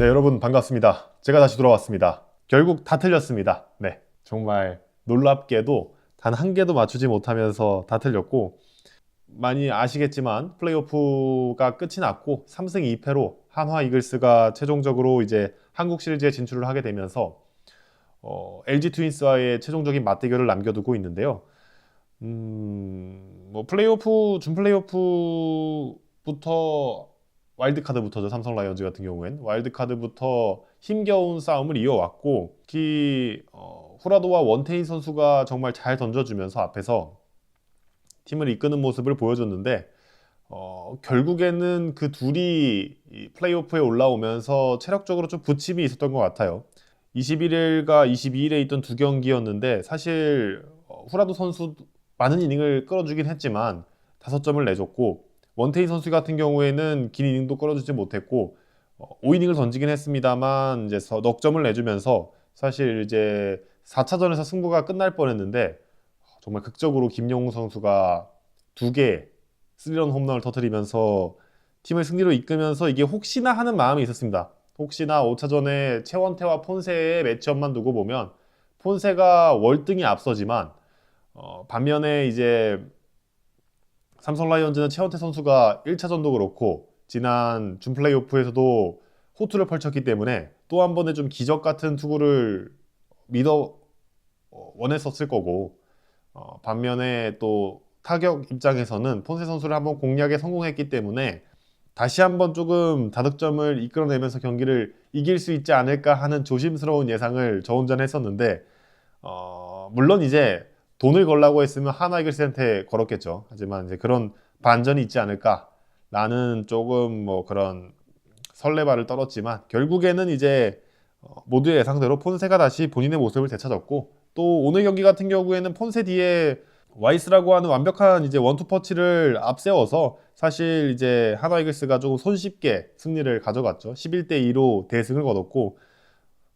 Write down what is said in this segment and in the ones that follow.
네, 여러분 반갑습니다. 제가 다시 돌아왔습니다. 결국 다 틀렸습니다. 네, 정말 놀랍게도 단 한 개도 맞추지 못하면서 다 틀렸고 많이 아시겠지만 플레이오프가 끝이 났고 3승 2패로 한화 이글스가 최종적으로 이제 한국 시리즈에 진출을 하게 되면서 어, LG 트윈스와의 최종적인 맞대결을 남겨두고 있는데요. 음, 뭐 플레이오프 준 플레이오프부터 와일드카드부터죠 삼성 라이온즈 같은 경우엔 와일드카드부터 힘겨운 싸움을 이어왔고 특히 어, 후라도와 원태인 선수가 정말 잘 던져주면서 앞에서 팀을 이끄는 모습을 보여줬는데 어, 결국에는 그 둘이 이 플레이오프에 올라오면서 체력적으로 좀 부침이 있었던 것 같아요. 21일과 22일에 있던 두 경기였는데 사실 어, 후라도 선수 많은 이닝을 끌어주긴 했지만 다섯 점을 내줬고 원태인 선수 같은 경우에는 긴 이닝도 끌어주지 못했고 어, 5이닝을 던지긴 했습니다만 이제 서- 넉 점을 내주면서 사실 이제 4차전에서 승부가 끝날 뻔했는데 정말 극적으로 김영웅 선수가 두개 스리런 홈런을 터뜨리면서 팀을 승리로 이끌면서 이게 혹시나 하는 마음이 있었습니다. 혹시나 5차전에 최원태와 폰세의 매치업만 두고 보면 폰세가 월등히 앞서지만 어, 반면에 이제 삼성 라이온즈는 최원태 선수가 1차전도 그렇고 지난 준 플레이오프에서도 호투를 펼쳤기 때문에 또 한 번의 좀 기적 같은 투구를 믿어 어, 원했었을 거고 어, 반면에 또 타격 입장에서는 폰세 선수를 한번 공략에 성공했기 때문에 다시 한번 조금 다득점을 이끌어내면서 경기를 이길 수 있지 않을까 하는 조심스러운 예상을 저 혼자 했었는데 어, 물론 이제 돈을 걸라고 했으면 하나 이글스한테 걸었겠죠. 하지만 이제 그런 반전이 있지 않을까라는 조금 뭐 그런 설레발을 떨었지만 결국에는 이제 어, 모두의 예상대로 폰세가 다시 본인의 모습을 되찾았고 또 오늘 경기 같은 경우에는 폰세 뒤에 와이스라고 하는 완벽한 이제 원투 퍼치를 앞세워서 사실 이제 하나 이글스가 조금 손쉽게 승리를 가져갔죠. 11대 2로 대승을 거뒀고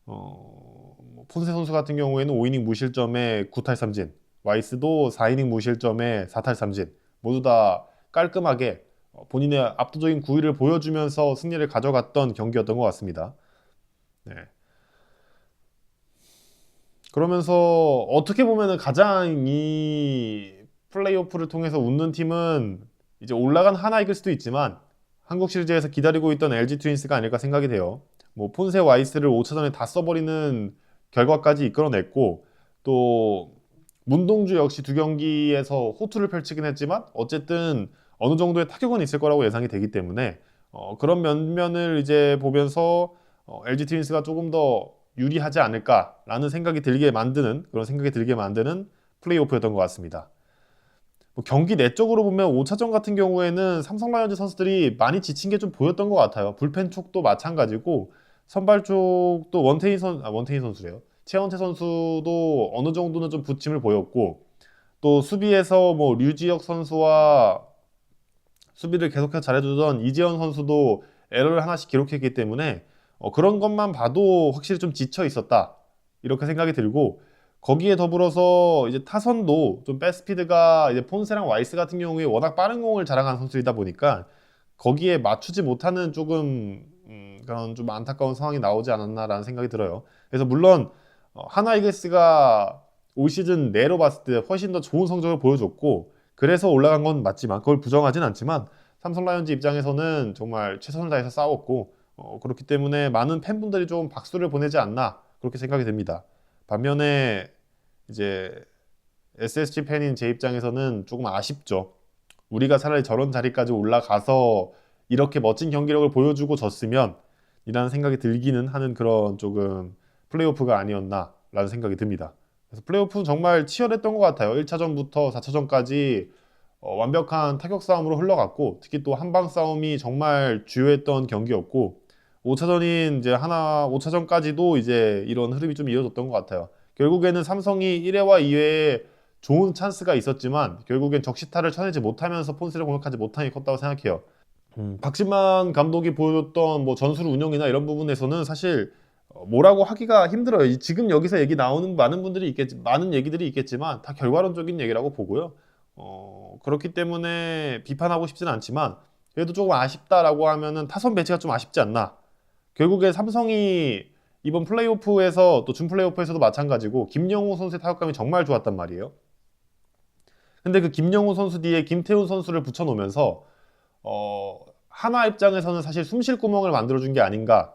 어, 뭐 폰세 선수 같은 경우에는 5이닝 무실점에 9탈 3진, 와이스도 4이닝 무실점에 4탈 3진 모두 다 깔끔하게 어, 본인의 압도적인 구위를 보여주면서 승리를 가져갔던 경기였던 것 같습니다. 네. 그러면서 어떻게 보면은 가장 이 플레이오프를 통해서 웃는 팀은 이제 올라간 하나 이길 수도 있지만 한국 시리즈에서 기다리고 있던 LG 트윈스가 아닐까 생각이 돼요. 뭐 폰세 와이스를 5차전에 다 써버리는 결과까지 이끌어냈고 또 문동주 역시 두 경기에서 호투를 펼치긴 했지만 어쨌든 어느 정도의 타격은 있을 거라고 예상이 되기 때문에 어, 그런 면면을 이제 보면서 어, LG 트윈스가 조금 더 유리하지 않을까라는 생각이 들게 만드는 그런 생각이 들게 만드는 플레이오프였던 것 같습니다. 뭐 경기 내적으로 보면 5차전 같은 경우에는 삼성 라이온즈 선수들이 많이 지친 게 좀 보였던 것 같아요. 불펜 쪽도 마찬가지고 선발 쪽도 원태인 선 아, 원태인 선수래요. 최원태 선수도 어느 정도는 좀 부침을 보였고 또 수비에서 뭐 류지혁 선수와 수비를 계속해서 잘해주던 이재현 선수도 에러를 하나씩 기록했기 때문에 어, 그런 것만 봐도 확실히 좀 지쳐 있었다 이렇게 생각이 들고 거기에 더불어서 이제 타선도 좀 백스피드가 이제 폰세랑 와이스 같은 경우에 워낙 빠른 공을 자랑하는 선수이다 보니까 거기에 맞추지 못하는 조금 음, 그런 좀 안타까운 상황이 나오지 않았나라는 생각이 들어요. 그래서 물론 어, 하나 이글스가 올 시즌 내로 봤을 때 훨씬 더 좋은 성적을 보여줬고 그래서 올라간 건 맞지만 그걸 부정하진 않지만 삼성 라이온즈 입장에서는 정말 최선을 다해서 싸웠고 어, 그렇기 때문에 많은 팬분들이 좀 박수를 보내지 않나 그렇게 생각이 듭니다. 반면에 이제 SSG 팬인 제 입장에서는 조금 아쉽죠. 우리가 차라리 저런 자리까지 올라가서 이렇게 멋진 경기력을 보여주고 졌으면 이라는 생각이 들기는 하는 그런 조금 플레이오프가 아니었나라는 생각이 듭니다. 그래서 플레이오프는 정말 치열했던 것 같아요. 1차전부터 4차전까지 어, 완벽한 타격 싸움으로 흘러갔고 특히 또 한방 싸움이 정말 주요했던 경기였고 5차전인 이제 하나 5차전까지도 이제 이런 흐름이 좀 이어졌던 것 같아요. 결국에는 삼성이 1회와 2회에 좋은 찬스가 있었지만 결국엔 적시타를 쳐내지 못하면서 폰스를 공격하지 못한 게 컸다고 생각해요. 음, 박진만 감독이 보여줬던 뭐 전술 운영이나 이런 부분에서는 사실 어, 뭐라고 하기가 힘들어요. 이- 지금 여기서 얘기 나오는 많은 분들이 있겠지, 많은 얘기들이 있겠지만 다 결과론적인 얘기라고 보고요. 어, 그렇기 때문에 비판하고 싶지는 않지만 그래도 조금 아쉽다라고 하면은 타선 배치가 좀 아쉽지 않나. 결국에 삼성이 이번 플레이오프에서 또 준 플레이오프에서도 마찬가지고 김영우 선수의 타격감이 정말 좋았단 말이에요. 근데 그 김영우 선수 뒤에 김태훈 선수를 붙여놓으면서 어, 하나 입장에서는 사실 숨 쉴 구멍을 만들어준 게 아닌가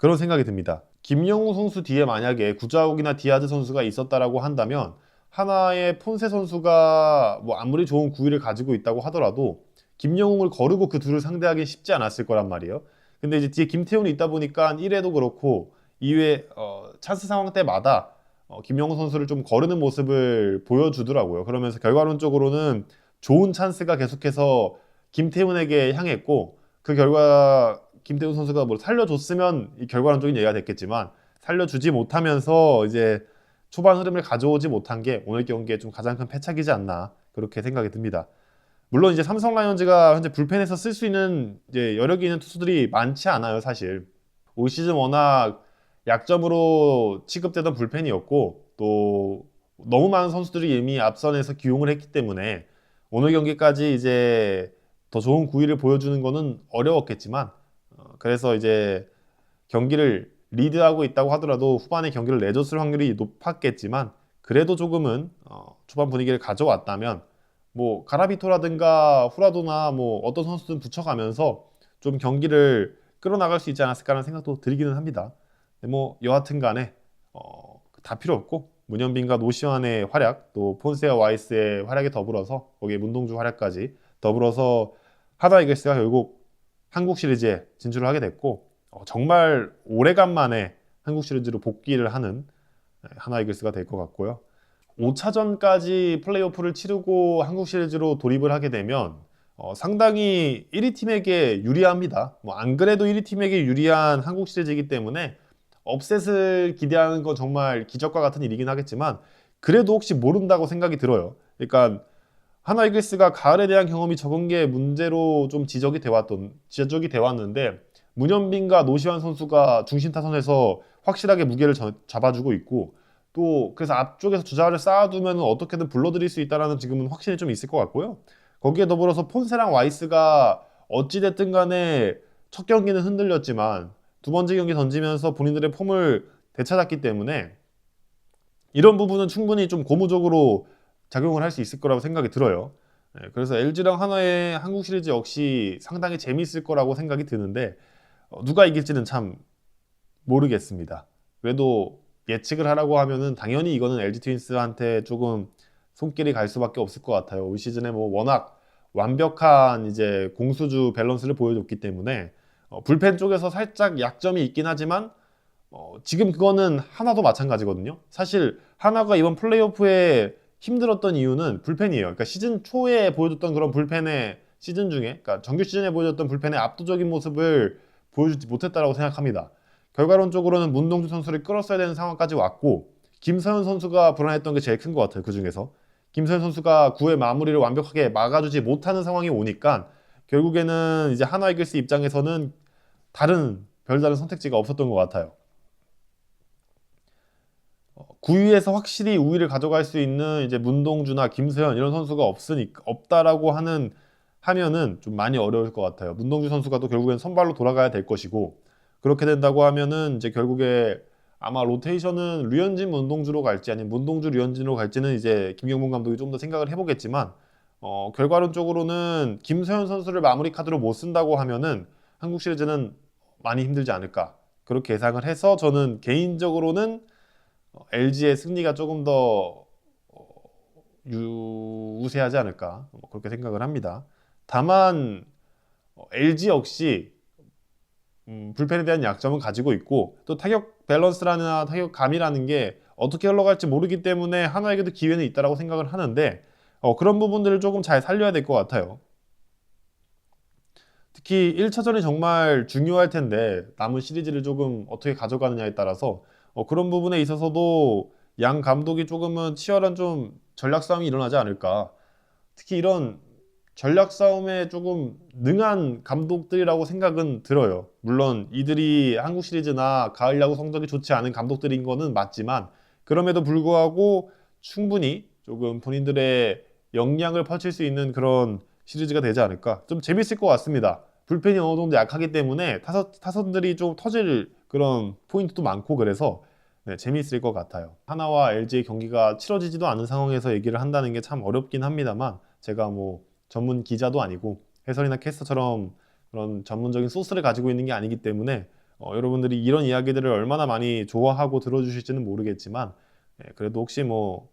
그런 생각이 듭니다. 김영우 선수 뒤에 만약에 구자욱이나 디아즈 선수가 있었다라고 한다면 하나의 폰세 선수가 뭐 아무리 좋은 구위를 가지고 있다고 하더라도 김영웅을 거르고 그 둘을 상대하기 쉽지 않았을 거란 말이에요. 근데 이제 뒤에 김태훈이 있다 보니까 1회도 그렇고 2회 어, 찬스 상황 때마다 어, 김영웅 선수를 좀 거르는 모습을 보여주더라고요. 그러면서 결과론적으로는 좋은 찬스가 계속해서 김태훈에게 향했고 그 결과 김태훈 선수가 뭘 살려줬으면 이 결과론적인 얘기가 됐겠지만 살려주지 못하면서 이제 초반 흐름을 가져오지 못한 게 오늘 경기에 좀 가장 큰 패착이지 않나 그렇게 생각이 듭니다. 물론 이제 삼성 라이온즈가 현재 불펜에서 쓸 수 있는 이제 여력이 있는 투수들이 많지 않아요, 사실. 올 시즌 워낙 약점으로 취급되던 불펜이었고 또 너무 많은 선수들이 이미 앞선에서 기용을 했기 때문에 오늘 경기까지 이제 더 좋은 구위를 보여주는 거는 어려웠겠지만 어, 그래서 이제 경기를 리드하고 있다고 하더라도 후반에 경기를 내줬을 확률이 높았겠지만 그래도 조금은 어, 초반 분위기를 가져왔다면 뭐 가라비토라든가 후라도나 뭐 어떤 선수든 붙여가면서 좀 경기를 끌어나갈 수 있지 않았을까라는 생각도 들기는 합니다. 뭐 여하튼간에 어, 다 필요 없고 문현빈과 노시환의 활약 또 폰세와 와이스의 활약에 더불어서 거기에 문동주 활약까지 더불어서 하다 이글스가 결국 한국 시리즈에 진출을 하게 됐고 어, 정말 오래간만에 한국 시리즈로 복귀를 하는 하나 이글스가 될 것 같고요. 5차전까지 플레이오프를 치르고 한국 시리즈로 돌입을 하게 되면 어, 상당히 1위 팀에게 유리합니다. 뭐 안 그래도 1위 팀에게 유리한 한국 시리즈이기 때문에 업셋을 기대하는 건 정말 기적과 같은 일이긴 하겠지만 그래도 혹시 모른다고 생각이 들어요. 그러니까 하나 이글스가 가을에 대한 경험이 적은 게 문제로 좀 지적이 돼 왔던 지적이 돼 왔는데 문현빈과 노시환 선수가 중심 타선에서 확실하게 무게를 저- 잡아주고 있고 또 그래서 앞쪽에서 주자를 쌓아두면 어떻게든 불러들일 수 있다라는 지금은 확신이 좀 있을 것 같고요. 거기에 더불어서 폰세랑 와이스가 어찌됐든 간에 첫 경기는 흔들렸지만 두 번째 경기 던지면서 본인들의 폼을 되찾았기 때문에 이런 부분은 충분히 좀 고무적으로 작용을 할 수 있을 거라고 생각이 들어요. 네, 그래서 LG랑 하나의 한국 시리즈 역시 상당히 재미있을 거라고 생각이 드는데 어, 누가 이길지는 참 모르겠습니다. 그래도 예측을 하라고 하면은 당연히 이거는 LG 트윈스한테 조금 손길이 갈 수밖에 없을 것 같아요. 올 시즌에 뭐 워낙 완벽한 이제 공수주 밸런스를 보여줬기 때문에 어, 불펜 쪽에서 살짝 약점이 있긴 하지만 어, 지금 그거는 하나도 마찬가지거든요. 사실 하나가 이번 플레이오프에 힘들었던 이유는 불펜이에요. 그러니까 시즌 초에 보여줬던 그런 불펜의 시즌 중에, 그러니까 정규 시즌에 보여줬던 불펜의 압도적인 모습을 보여주지 못했다라고 생각합니다. 결과론적으로는 문동주 선수를 끌었어야 되는 상황까지 왔고 김서현 선수가 불안했던 게 제일 큰 것 같아요. 그 중에서 김서현 선수가 9회 마무리를 완벽하게 막아주지 못하는 상황이 오니까 결국에는 이제 하나 이글스 입장에서는 다른 별다른 선택지가 없었던 것 같아요. 9위에서 확실히 우위를 가져갈 수 있는 이제 문동주나 김서현 이런 선수가 없으니 없다라고 하는 하면은 좀 많이 어려울 것 같아요. 문동주 선수가 또 결국엔 선발로 돌아가야 될 것이고 그렇게 된다고 하면은 이제 결국에 아마 로테이션은 류현진 문동주로 갈지 아니면 문동주 류현진으로 갈지는 이제 김경문 감독이 좀 더 생각을 해보겠지만 어, 결과론적으로는 김서현 선수를 마무리 카드로 못 쓴다고 하면은 한국 시리즈는 많이 힘들지 않을까 그렇게 예상을 해서 저는 개인적으로는 어, LG의 승리가 조금 더 어, 유- 우세하지 않을까 뭐 그렇게 생각을 합니다. 다만 어, LG 역시 음, 불펜에 대한 약점은 가지고 있고 또 타격 밸런스라는 타격 감이라는 게 어떻게 흘러갈지 모르기 때문에 하나에게도 기회는 있다라고 생각을 하는데 어, 그런 부분들을 조금 잘 살려야 될 것 같아요. 특히 1차전이 정말 중요할 텐데 남은 시리즈를 조금 어떻게 가져가느냐에 따라서 어, 그런 부분에 있어서도 양 감독이 조금은 치열한 좀 전략 싸움이 일어나지 않을까. 특히 이런 전략 싸움에 조금 능한 감독들이라고 생각은 들어요. 물론 이들이 한국 시리즈나 가을 야구 성적이 좋지 않은 감독들인 거는 맞지만 그럼에도 불구하고 충분히 조금 본인들의 역량을 펼칠 수 있는 그런 시리즈가 되지 않을까. 좀 재밌을 것 같습니다. 불펜이 어느 정도 약하기 때문에 타선 타선들이 좀 터질 그런 포인트도 많고 그래서 네, 재미있을 것 같아요. 하나와 LG의 경기가 치러지지도 않은 상황에서 얘기를 한다는 게 참 어렵긴 합니다만 제가 뭐 전문 기자도 아니고 해설이나 캐스터처럼 그런 전문적인 소스를 가지고 있는 게 아니기 때문에 어, 여러분들이 이런 이야기들을 얼마나 많이 좋아하고 들어주실지는 모르겠지만 예, 그래도 혹시 뭐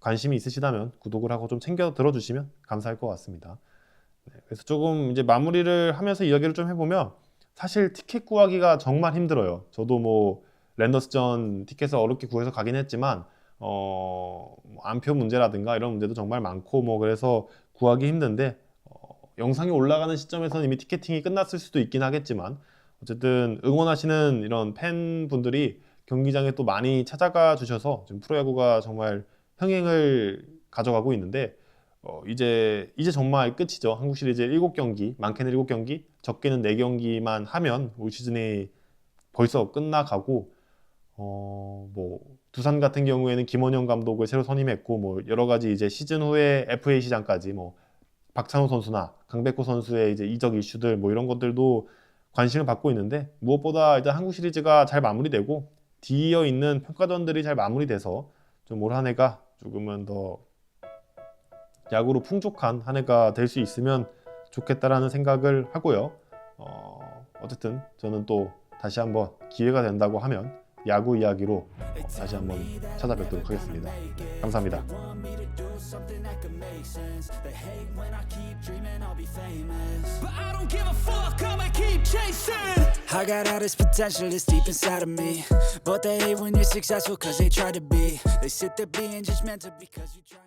관심이 있으시다면 구독을 하고 좀 챙겨 들어주시면 감사할 것 같습니다. 네, 그래서 조금 이제 마무리를 하면서 이야기를 좀 해보면 사실 티켓 구하기가 정말 힘들어요. 저도 뭐 랜더스전 티켓을 어렵게 구해서 가긴 했지만 어, 뭐 안표 문제라든가 이런 문제도 정말 많고 뭐 그래서 구하기 힘든데 어, 영상이 올라가는 시점에서는 이미 티켓팅이 끝났을 수도 있긴 하겠지만 어쨌든 응원하시는 이런 팬분들이 경기장에 또 많이 찾아가 주셔서 지금 프로야구가 정말 흥행을 가져가고 있는데 어, 이제 이제 정말 끝이죠. 한국 시리즈 7경기, 많게는 7경기, 적게는 4경기만 하면 올 시즌이 벌써 끝나가고 어, 뭐 두산 같은 경우에는 김원영 감독을 새로 선임했고 뭐 여러 가지 이제 시즌 후에 FA 시장까지 뭐 박찬호 선수나 강백호 선수의 이제 이적 이슈들 뭐 이런 것들도 관심을 받고 있는데 무엇보다 일단 한국 시리즈가 잘 마무리되고 뒤이어 있는 평가전들이 잘 마무리돼서 좀 올 한 해가 조금은 더 야구로 풍족한 한 해가 될 수 있으면 좋겠다라는 생각을 하고요. 어, 어쨌든 저는 또 다시 한번 기회가 된다고 하면 야구 이야기로 어, 다시 한번 찾아뵙도록 하겠습니다. 감사합니다. I got all this potential that's deep inside of me. But they hate when you're successful cause they try to be. They sit there being just meant to because you try.